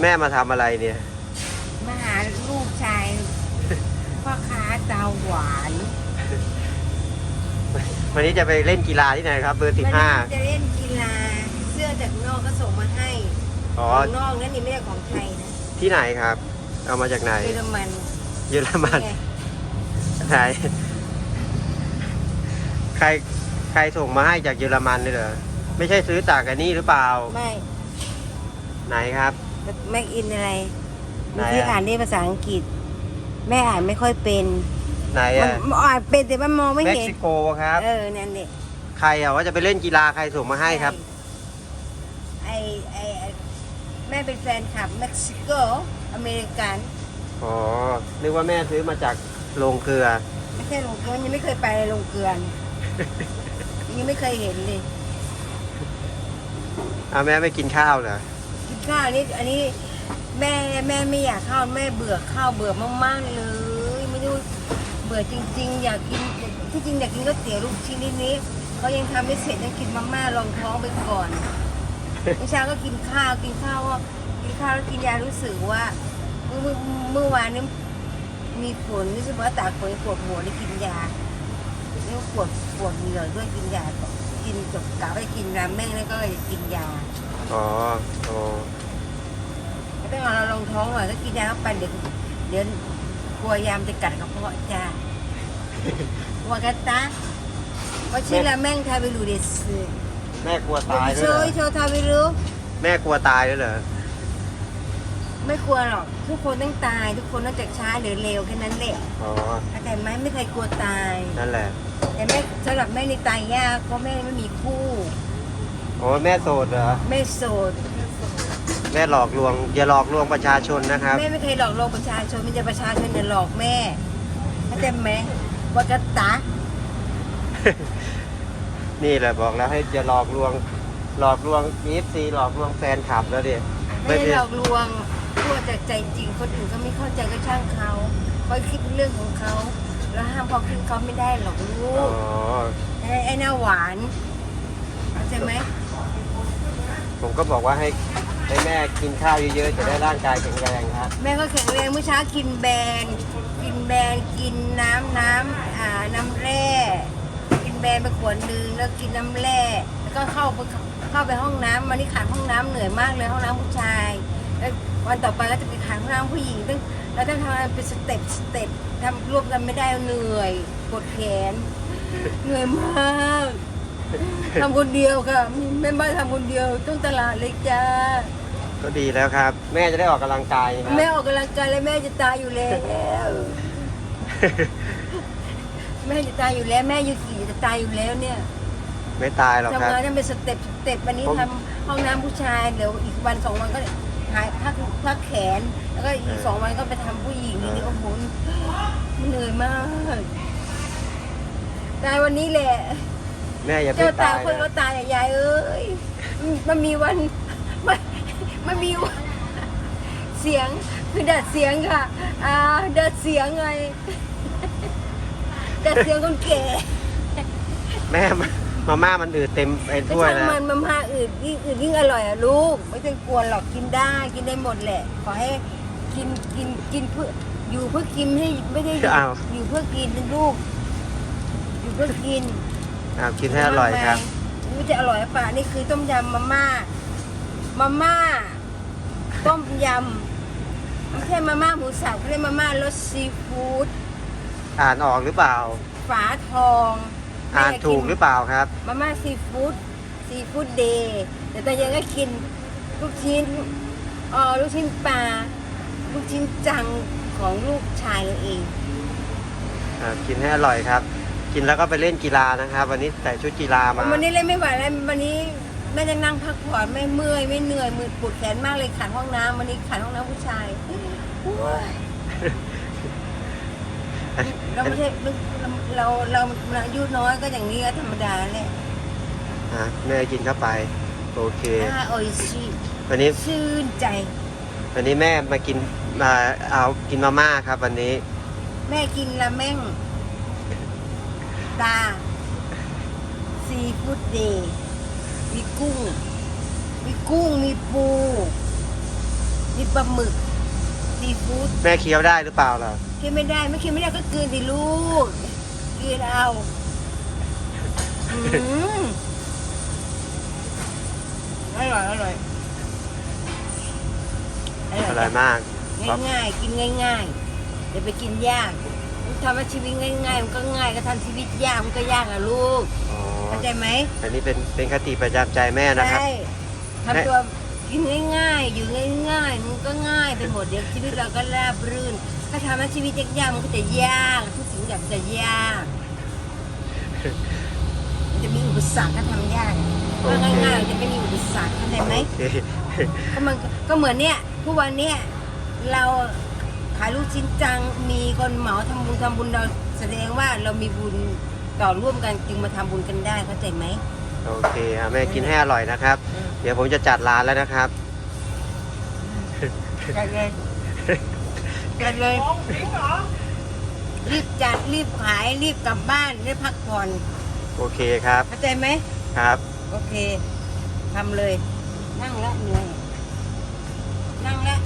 แม่มาทำอะไรเนี่ย มาหาลูกชายพ่อค้าตาหวานวันนี้จะไปเล่นกีฬาที่ไหนครับ เบอร์สิบวันห้านี้จะเล่นกีฬาเสื้อจากนอกก็ส่งมาให้อ๋อของนอกนั่นนี่ไม่ใช่ของไทยนะที่ไหนครับ เอามาจากไหน เยอรมันเยอรมันไงไหนใครใครส่งมาให้จากเยอรมันนี่เหรอไม่ใช่ซื้อจากอันนี้หรือเปล่าไม่ไหนครับ แม็กอินอะไรไหนที่อะอ่านได้ภาษาอังกฤษ แม่อ่านไม่ค่อยเป็นไหนมันอะมันอ่านเป็นแต่มันมองไม่เม็กเห็น ซิโกครับ เออ นั่นเด็ใครอะว่าจะไปเล่นกีฬาใครส่งมาให้ครับ ไอไอไอ้แม่เป็นแฟนคลับเม็กซิโกอเมริกัน อ๋อ นึกว่าแม่ซื้อมาจากโรงเกลือ ไม่ใช่โรงเกลือยังไม่เคยไปโรงเกลือยังไม่เคยเห็นเลยเอาแม่ไม่กินข้าวเหรอกิน ข้าวนี่อันนี้แม่แม่ไม่อยากข้าวแม่เบื่อข้าวเบื่อมากๆเลย ไม่รู้เบื่อจริง ๆ อยากกินที่จริงอยากกินก๋วยเตี๋ยวลูกชิ้นนิดนี้เขายังทำไม่เสร็จยังกินมาม่ารองท้องไปก่อนเมื่อเช้าก็กินข้าวกินข้าวว่ากินข้าวแล้วกินยารู้สึกว่า เมื่อเมื่อวานนี้มีผลรู้สึกว่าตาปวดปวดหัวเลยกินยา แล้วปวดปวดเหนื่อยด้วยกินยาต่อกินจบกะไปกินราเมงแล้วก็เลยกินยาอ๋ออ๋อไม่ต้องเอาเราลงท้องหน่อยก็กินยาเข้าไปเดี๋ยวเดี๋ยวกลัวยามจะกัดกระเพาะจ้าวากาตาว่าชื่อราเมงทาเวลูเดสแม่กลัวตายด้โชวยเหรยโชว์ทาเวลู แม่กลัวตายด้วยเหรอ ไม่กลัวหรอก ทุกคนต้องตาย ทุกคนต้องจากช้าหรือเร็วแค่นั้นแหละอ๋อ เข้าใจไหมไม่เคยกลัวตาย นั่นแหละ แต่แม่สำหรับแม่ในตายยากเพราะแม่ไม่มีคู่ โอ้แม่โสดเหรอ แม่โสด แม่หลอกลวง อย่าหลอกลวงประชาชนนะครับ แม่ไม่เคยหลอกลวงประชาชนมีแต่ประชาชนเนี่ยหลอกแม่เข้าใจไหมวากาตานี่แหละบอกแล้วให้อย่าหลอกลวง หลอกลวงเอฟซีหลอกลวงแฟนคลับแล้วดิไม่ได้หลอกลวง พูดจากใจจริงคนอื่นเขาไม่เข้าใจก็ช่างเขาเขาคิดเรื่องของเขาแล้วห้ามความคิดเขาไม่ได้หรอกลูอ๋อกไอ้ไอ้หน้าหวานเข้าใจไหมผมก็บอกว่าให้ให้แม่กินข้าวเยอะๆ จะได้ร่างกายแข็งแรงครับ แม่ก็แข็งแรงเมื่อเช้ากินแบนกินแบนกินน้ำน้ำอ่าน้ำแร่ กินแบนไปขวดนึงแล้วกินน้ำแร่แล้วก็เข้าไปเข้าไปห้องน้ำวันนี้ขาดห้องน้ำเหนื่อยมากเลยห้องน้ำผู้ชาย แล้ววันต่อไปก็จะไปขาดห้องน้ำผู้หญิงต้องเราต้องทำอะไรเป็นสเต็ปสเต็ปทำรวมกันไม่ได้เหนื่อยปวดแขนเหนื่อยมากทำคนเดียวค่ะแม่บ้านทำคนเดียวต้องตลาดเล็กจ้าก็ดีแล้วครับ แม่จะได้ออกกำลังกายครับแม่ออกกำลังกายแล้วแม่จะตายอยู่แล้ว แม่จะตายอยู่แล้ว แม่ยูกี่จะตายอยู่แล้วเนี่ย ไม่ตายหรอกครับทำงานต้องเป็นสเต็ปสเต็ปวันนี้ผมทำห้องน้ำผู้ชายเดี๋ยวอีกวันสองวันก็ หายพักพักแขน แล้วก็อีกสองวันก็ไปทำผู้หญิงนี่โอ้โหเหนื่อยมากตายวันนี้แหละแม่อย่าเพิ่เจ้างตาตายยคนก็นะตายอะยายเอ้ยมันมีวันมันมันมีวันเสียงคือดัดเสียงค่ะ อ่าดัดเสียงไงดัดเสียงคนแก่แม่ มามาม่ามันอืดเต็มไอ้ไม่ถ้วยช่างแล้วมันมันมาอื่นยิ่งอื่นยิ่งอร่อยอะลูก ไม่ต้องกลัวหรอกกินได้กินได้หมดแหละ ขอให้กินกินกินเพื่ออยู่เพื่อกินให้ไม่ได้อยู่อ้าวอยู่เพื่อกินนะลูก อยู่เพื่อกินอ่ากินให้อร่อยครับนี่จะอร่อยหรือเปล่านี่คือต้มยำมาม่ามาม่าต้มยำไม่ใช่มาม่าหมูสับเขาเรียกมาม่ารสซีฟู้ดอ่านออกหรือเปล่า ฝาทอง อ่านถูกหรือเปล่าครับ มาม่าซีฟู้ดซีฟู้ดเดย์แต่ตอนเย็นก็กินลูกชิ้นอ๋อลูกชิ้นปลาลูกชิ้นจังของลูกชายเราเองอ่ากินให้อร่อยครับ กินแล้วก็ไปเล่นกีฬานะครับ วันนี้ใส่ชุดกีฬามาวันนี้เล่นไม่ไหวแล้ววันนี้แม่จะนั่งพักผ่อนไม่เมื่อยไม่เหนื่อยมือปวดแขนมากเลยขาดห้องน้ำวันนี้ขาดห้องน้ำผู้ชายโอ้ย เราไม่ใช่เราเราเราอายุน้อยก็อย่างนี้ก็ธรรมดาแหละอะแม่กินเข้าไป โอเคอ่าโอ้ยชิวันนี้ชื่นใจ วันนี้แม่มากินมาเอากินมาม่าครับวันนี้ แม่กินละแม่งตาซีฟู้ดเดย์มีกุ้ง มีกุ้งมีปูมมีปลาหมึกซีฟู้ดแม่เคี้ยวได้หรือเปล่าล่ะ กินไม่ได้ ไม่กินไม่ได้ก็กลืนสิลูกกลืนเอาอืมอร่อยอร่อยออร่ร่ออยยมาก ง่ายๆ กินง่ายๆอย่าไปกินยากทำให้ชีวิตง่ายๆ มันก็ง่ายก็ทำชีวิตยากมันก็ยากอะลูกอ๋อเข้าใจไหมอันนี้เป็นเป็นคติประจำใจแม่นะครับใช่ทำตัว กินง่ายๆ อยู่ง่ายๆ มันก็ง่ายไปหมดเดี๋ยวชีวิตเราก็ราบรื่น ถ้าทำให้ชีวิตยากๆมันก็จะยากทุกสิ่งอย่างจะยากมันจะมีอุปสรรคถ้าทำยากถ้าง่ายๆมันจะไม่มีอุปสรรคเข้าใจไหมโอเคก็มันก็เหมือนเนี่ยทุกวันเนี้ยเราขายลูกชิ้นจังมีคนเหมาทำบุญทำบุญเราแสดงว่าเรามีบุญต่อร่วมกันจึงมาทำบุญกันได้เข้าใจไหมโอเคครับแม่กินให้อร่อยนะครับเดี๋ยวผมจะจัดร้านแล้วนะครับจัดเลยจัดเลยรีบจัดรีบขายรีบกลับบ้านได้พักผ่อนโอเคครับเข้าใจไหมครับโอเคทำเลย นั่งละเหนื่อยนั่งละ